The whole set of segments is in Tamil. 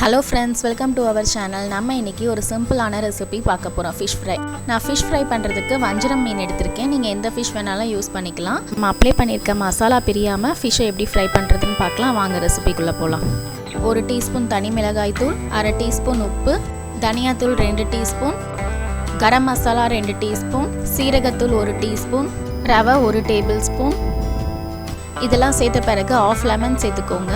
Hello friends welcome to our channel நம்ம இன்னைக்கு ஒரு சிம்பிளான ரெசிபி பார்க்க போகிறோம் ஃபிஷ் ஃப்ரை நான் ஃபிஷ் ஃப்ரை பண்ணுறதுக்கு வஞ்சரம் மீன் எடுத்திருக்கேன். நீங்கள் எந்த ஃபிஷ் வேணாலும் யூஸ் பண்ணிக்கலாம். நம்ம அப்ளை பண்ணியிருக்க மசாலா பிரியாமல் ஃபிஷ்ஷை எப்படி ஃப்ரை பண்ணுறதுன்னு பார்க்கலாம். வாங்க ரெசிபிக்குள்ளே போகலாம் ஒரு டீஸ்பூன் தனி மிளகாய் தூள் அரை டீஸ்பூன் உப்பு தனியாத்தூள் ரெண்டு டீஸ்பூன் கரம் மசாலா ரெண்டு டீஸ்பூன் சீரகத்தூள் ஒரு டீஸ்பூன் ரவை ஒரு டேபிள் ஸ்பூன் இதெல்லாம் சேர்த்த பிறகு ஆஃப் லெமன் சேர்த்துக்கோங்க.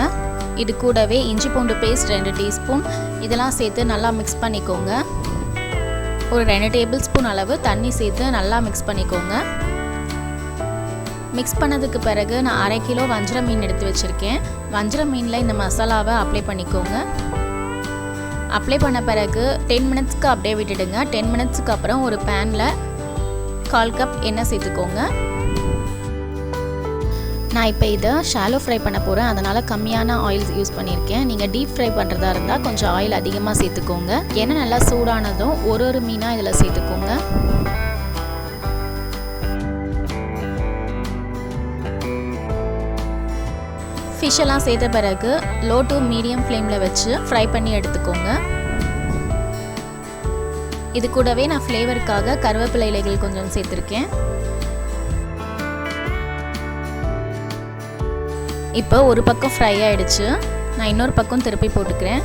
இது கூடவே இஞ்சி பூண்டு பேஸ்ட் ரெண்டு டீஸ்பூன் இதெல்லாம் சேர்த்து நல்லா மிக்ஸ் பண்ணிக்கோங்க. ஒரு ரெண்டு டேபிள் ஸ்பூன் அளவு தண்ணி சேர்த்து நல்லா மிக்ஸ் பண்ணிக்கோங்க. மிக்ஸ் பண்ணதுக்கு பிறகு நான் அரை கிலோ வஞ்சர மீன் எடுத்து வச்சுருக்கேன். வஞ்சர மீனில் இந்த மசாலாவை அப்ளை பண்ணிக்கோங்க. அப்ளை பண்ண பிறகு டென் மினிட்ஸ்க்கு அப்படியே விட்டுடுங்க. டென் மினிட்ஸ்க்கு அப்புறம் ஒரு பேனில் கால் கப் எண்ணெய் சேர்த்துக்கோங்க. நான் இப்போ இதை ஷாலோ ஃப்ரை பண்ண போகிறேன் அதனால் கம்மியான ஆயில் யூஸ் பண்ணியிருக்கேன். நீங்கள் டீப் ஃப்ரை பண்ணுறதா இருந்தால் கொஞ்சம் ஆயில் அதிகமாக சேர்த்துக்கோங்க. என்ன நல்லா சூடானதும் ஒரு ஒரு மீனாக இதில் சேர்த்துக்கோங்க. ஃபிஷ் எல்லாம் சேர்த்த பிறகு லோ டு மீடியம் ஃப்ளேமில் வச்சு ஃப்ரை பண்ணி எடுத்துக்கோங்க. இது கூடவே நான் ஃப்ளேவருக்காக கருவேப்பிலை இலைகள் கொஞ்சம் சேர்த்துருக்கேன். இப்போ ஒரு பக்கம் ஃப்ரை ஆகிடுச்சு நான் இன்னொரு பக்கம் திருப்பி போட்டுக்கிறேன்.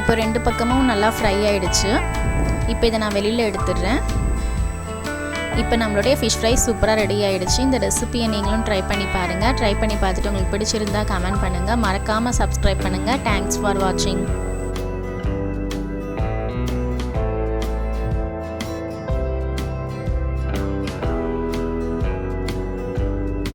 இப்போ ரெண்டு பக்கமும் நல்லா ஃப்ரை ஆகிடுச்சு இப்போ இதை நான் வெளியில் எடுத்துடுறேன். இப்போ நம்மளுடைய ஃபிஷ் ஃப்ரை சூப்பராக ரெடி ஆகிடுச்சு இந்த ரெசிபியை நீங்களும் ட்ரை பண்ணி பாருங்கள் ட்ரை பண்ணி பார்த்துட்டு உங்களுக்கு பிடிச்சிருந்தா கமெண்ட் பண்ணுங்கள் மறக்காமல் சப்ஸ்கிரைப் பண்ணுங்கள் தேங்க்ஸ் ஃபார் வாட்சிங்